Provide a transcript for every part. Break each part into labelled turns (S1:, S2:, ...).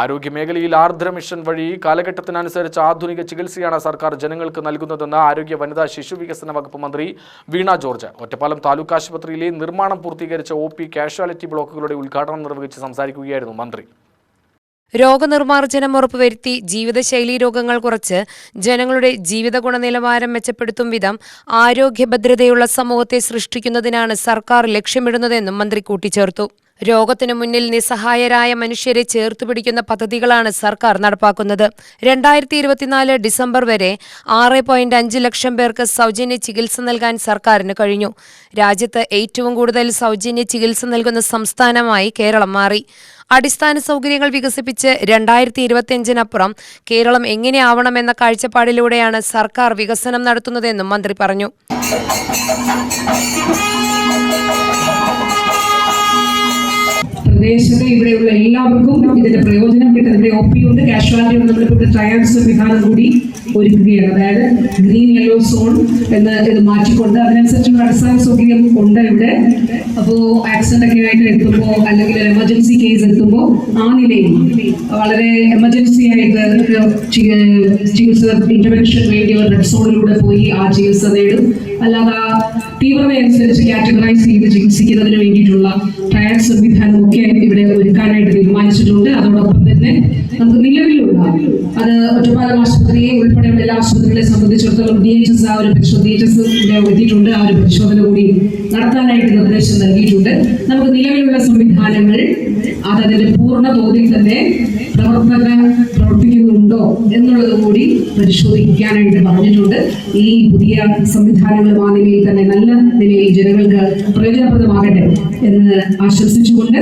S1: ആരോഗ്യമേഖലയിൽ ആർദ്ര മിഷൻ വഴി കാലഘട്ടത്തിനനുസരിച്ച് ആധുനിക ചികിത്സയാണ് സർക്കാർ ജനങ്ങൾക്ക് നൽകുന്നതെന്ന് ആരോഗ്യ വനിതാ ശിശു വികസന വകുപ്പ് മന്ത്രി വീണ ജോർജ്. ഒറ്റപ്പാലം താലൂക്ക് ആശുപത്രിയിലെ നിർമ്മാണം പൂർത്തീകരിച്ച ഒ പി കാഷ്വാലിറ്റി ബ്ലോക്കുകളുടെ ഉദ്ഘാടനം നിർവഹിച്ച് സംസാരിക്കുകയായിരുന്നു മന്ത്രി.
S2: രോഗനിർമ്മാർജനം ഉറപ്പുവരുത്തി ജീവിതശൈലി രോഗങ്ങൾ കുറച്ച് ജനങ്ങളുടെ ജീവിത ഗുണനിലവാരം മെച്ചപ്പെടുത്തും വിധം ആരോഗ്യഭദ്രതയുള്ള സമൂഹത്തെ സൃഷ്ടിക്കുന്നതിനാണ് സർക്കാർ ലക്ഷ്യമിടുന്നതെന്നും മന്ത്രി കൂട്ടിച്ചേർത്തു. രോഗത്തിനു മുന്നിൽ നിസ്സഹായരായ മനുഷ്യരെ ചേർത്തുപിടിക്കുന്ന പദ്ധതികളാണ് സർക്കാർ നടപ്പാക്കുന്നത്. രണ്ടായിരത്തി ഇരുപത്തിനാല് ഡിസംബർ വരെ ആറ് പോയിന്റ് അഞ്ച് ലക്ഷം പേർക്ക് സൗജന്യ ചികിത്സ നൽകാൻ സർക്കാരിന് കഴിഞ്ഞു. രാജ്യത്ത് ഏറ്റവും കൂടുതൽ സൗജന്യ ചികിത്സ നൽകുന്ന സംസ്ഥാനമായി കേരളം മാറി. അടിസ്ഥാന സൗകര്യങ്ങൾ വികസിപ്പിച്ച് രണ്ടായിരത്തി ഇരുപത്തിയഞ്ചിനപ്പുറം കേരളം എങ്ങനെയാവണമെന്ന കാഴ്ചപ്പാടിലൂടെയാണ് സർക്കാർ വികസനം നടത്തുന്നതെന്നും മന്ത്രി പറഞ്ഞു.
S3: പ്രദേശത്തെ ഇവിടെയുള്ള എല്ലാവർക്കും ഇതിന്റെ പ്രയോജനം കിട്ടും. ഇവിടെ ഉണ്ട് കാഷ്വാലിറ്റി ഉണ്ട് നമ്മളിപ്പോൾ ട്രയൽ സംവിധാനം കൂടി ഒരുക്കുകയാണ്. അതായത് ഗ്രീൻ യെല്ലോ സോൺ എന്ന് ഇത് മാറ്റിക്കൊണ്ട് അതിനനുസരിച്ചുള്ള അടിസ്ഥാന സൗകര്യം ഉണ്ട് ഇവിടെ. അപ്പോൾ ആക്സിഡന്റ് ഒക്കെ ആയിട്ട് എത്തുമ്പോൾ അല്ലെങ്കിൽ എമർജൻസി കേസ് എത്തുമ്പോൾ ആ നിലയിൽ വളരെ എമർജൻസി ആയിട്ട് ചികിത്സ ഇന്റർവെൻഷൻ വേണ്ടി റെഡ് സോണിലൂടെ പോയി ആ ചികിത്സ നേടും. അല്ലാതെ ആ തീവ്രത അനുസരിച്ച് കാറ്റഗറൈസ് ചെയ്ത് ചികിത്സിക്കുന്നതിന് വേണ്ടിയിട്ടുള്ള ട്രയൽ സംവിധാനം ഒക്കെ ഇവിടെ ഒരുക്കാനായിട്ട് തീരുമാനിച്ചിട്ടുണ്ട്. അതോടൊപ്പം തന്നെ നമുക്ക് നിലവിലുള്ള അത് ഒറ്റപ്പാലം ആശുപത്രിയെ ഉൾപ്പെടെയുള്ള എല്ലാ ആശുപത്രികളെ സംബന്ധിച്ചിടത്തോളം ഡി എച്ച് എസ് ആ ഒരു പരിശോധന ഡി എച്ച് എസ് എത്തിയിട്ടുണ്ട് ആ ഒരു പരിശോധന കൂടി നടത്താനായിട്ട് നിർദ്ദേശം നൽകിയിട്ടുണ്ട്. നമുക്ക് നിലവിലുള്ള സംവിധാനങ്ങൾ അത് അതിന്റെ പൂർണ തോതിൽ തന്നെ പ്രവർത്തക പ്രവർത്തിക്കുന്നുണ്ടോ എന്നുള്ളത് കൂടി പരിശോധിക്കാനായിട്ട് പറഞ്ഞിട്ടുണ്ട്. ഈ പുതിയ സംവിധാനങ്ങളും ആ നിലയിൽ തന്നെ നല്ല നിലയിൽ ജനങ്ങൾക്ക് പ്രയോജനപ്രദമാകട്ടെ എന്ന് ആശംസിച്ചുകൊണ്ട്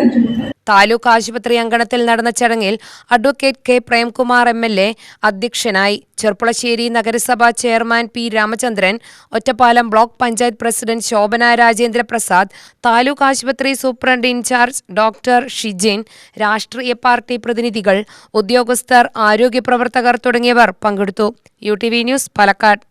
S2: താലൂക്ക് ആശുപത്രി അങ്കണത്തിൽ നടന്ന ചടങ്ങിൽ advocate K Premkumar M L A അധ്യക്ഷനായി ചെർപ്പുളശ്ശേരി നഗരസഭാ chairman P Ramachandran Ottapalam block panchayat president Shobhana Rajendra Prasad taluk ആശുപത്രി സൂപ്രണ്ട് ഇൻചാർജ് ഡോക്ടർ ഷിജിൻ രാഷ്ട്രീയ പാർട്ടി പ്രതിനിധികൾ ഉദ്യോഗസ്ഥർ ആരോഗ്യ പ്രവർത്തകർ തുടങ്ങിയവർ പങ്കെടുത്തു. U T V news Palakkad.